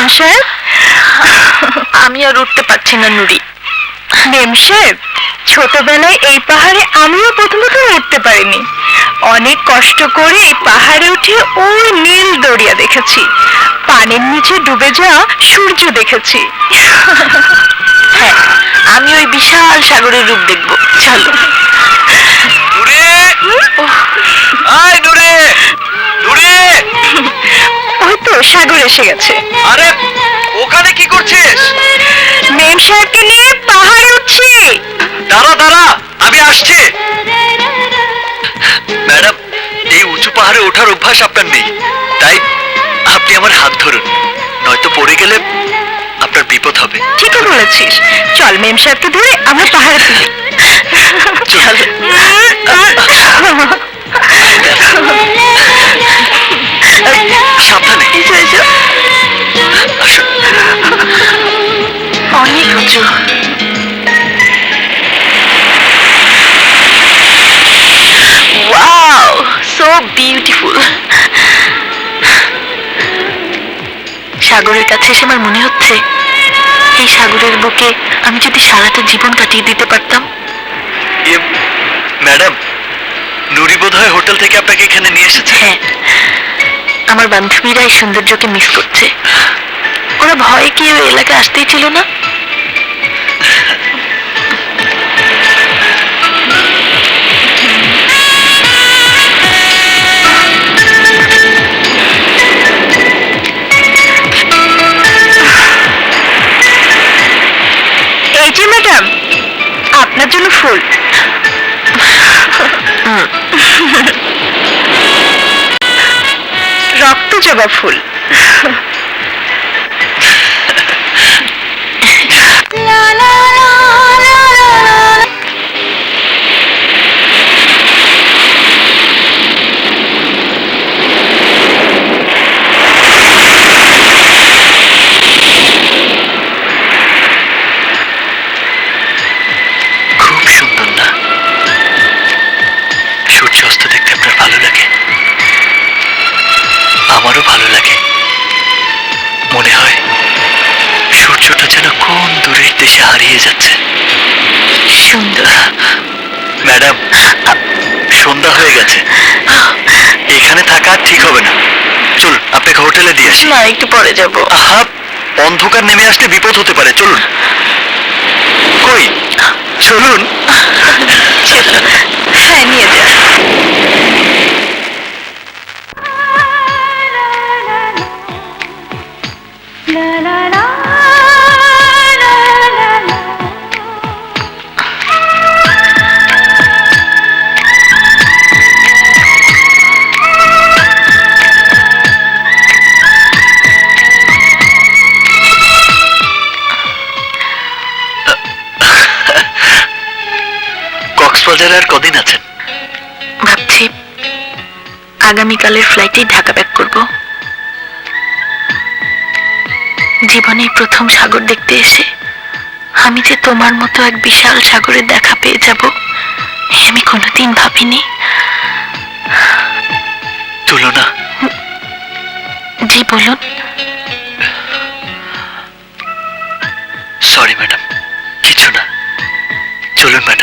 মেম সাহেব আমি আর উঠতে পারছি না নুরি। মেম সাহেব ছোটবেলায় এই পাহাড়ে আমিও প্রথম প্রথম উঠতে পারিনি। অনেক কষ্ট করে এই পাহাড়ে উঠে ওই নীল দরিয়া দেখেছি। পানির নিচে ডুবে যাওয়া সূর্য দেখেছি। হ্যাঁ আমি ওই বিশাল সাগরের রূপ দেখব। চলো নুরে আয় নুরে নুরে ওই তো সাগর এসে গেছে। আরে ওখানে কি করছিস? মেম সাহেবকে নিয়ে পাহাড়ে উঠছি। দাঁড়া দাঁড়া আমি আসছি। ম্যাডাম এই উঁচু পাহাড়ে ওঠার অভ্যাস আপনার নেই। তাই আপনি আমার হাত ধরুন। নয়তো পড়ে গেলে আপনার বিপদ হবে। ঠিকই বলেছিস। চল মেম সাহেবকে ধরে আমরা পাহাড়ে তুলি অনেক ওয়াও সো বিউটিফুল সাগরের কাছে এসে আমার মনে হচ্ছে এই সাগরের বুকে আমি যদি সারাটা জীবন কাটিয়ে দিতে পারতাম। এ, ম্যাডাম নুরি বোধহয় হোটেল থেকে আপনাকে এখানে নিয়ে এসেছে। হ্যাঁ আমার বান্ধবীরা এই সৌন্দর্যকে মিস করছে। ওরা ভয়ে কি ওই এলাকায় আসতেই ছিল না। ফুল রক্ত জবা ফুল। সূর্য অস্ত দেখতে আপনার ভালো লাগে? আমারও ভালো লাগে। মনে হয় সূর্যটা যেন কোন দূরের দেশে হারিয়ে যাচ্ছে। সুন্দর। ম্যাডাম সন্ধ্যা হয়ে গেছে। এখানে থাকা আর ঠিক হবে না। চল আপনাকে হোটেলে দিয়ে আসি। না একটু পরে যাব। আহা অন্ধকার নেমে আসলে বিপদ হতে পারে। চলুন। কই? চলুন। কক্সবাজারে আর কদিন আছেন? ভাবছি আগামীকালের ফ্লাইটেই ঢাকা ব্যাক করব। জীবনে প্রথম সাগর দেখতে এসে আমি যে তোমার মতো এক বিশাল সাগরের দেখা পেয়ে যাব আমি কোনোদিন ভাবিনি। তুলনা। জি বলুন। সরি ম্যাডাম কিছু না। চলুন ম্যাডাম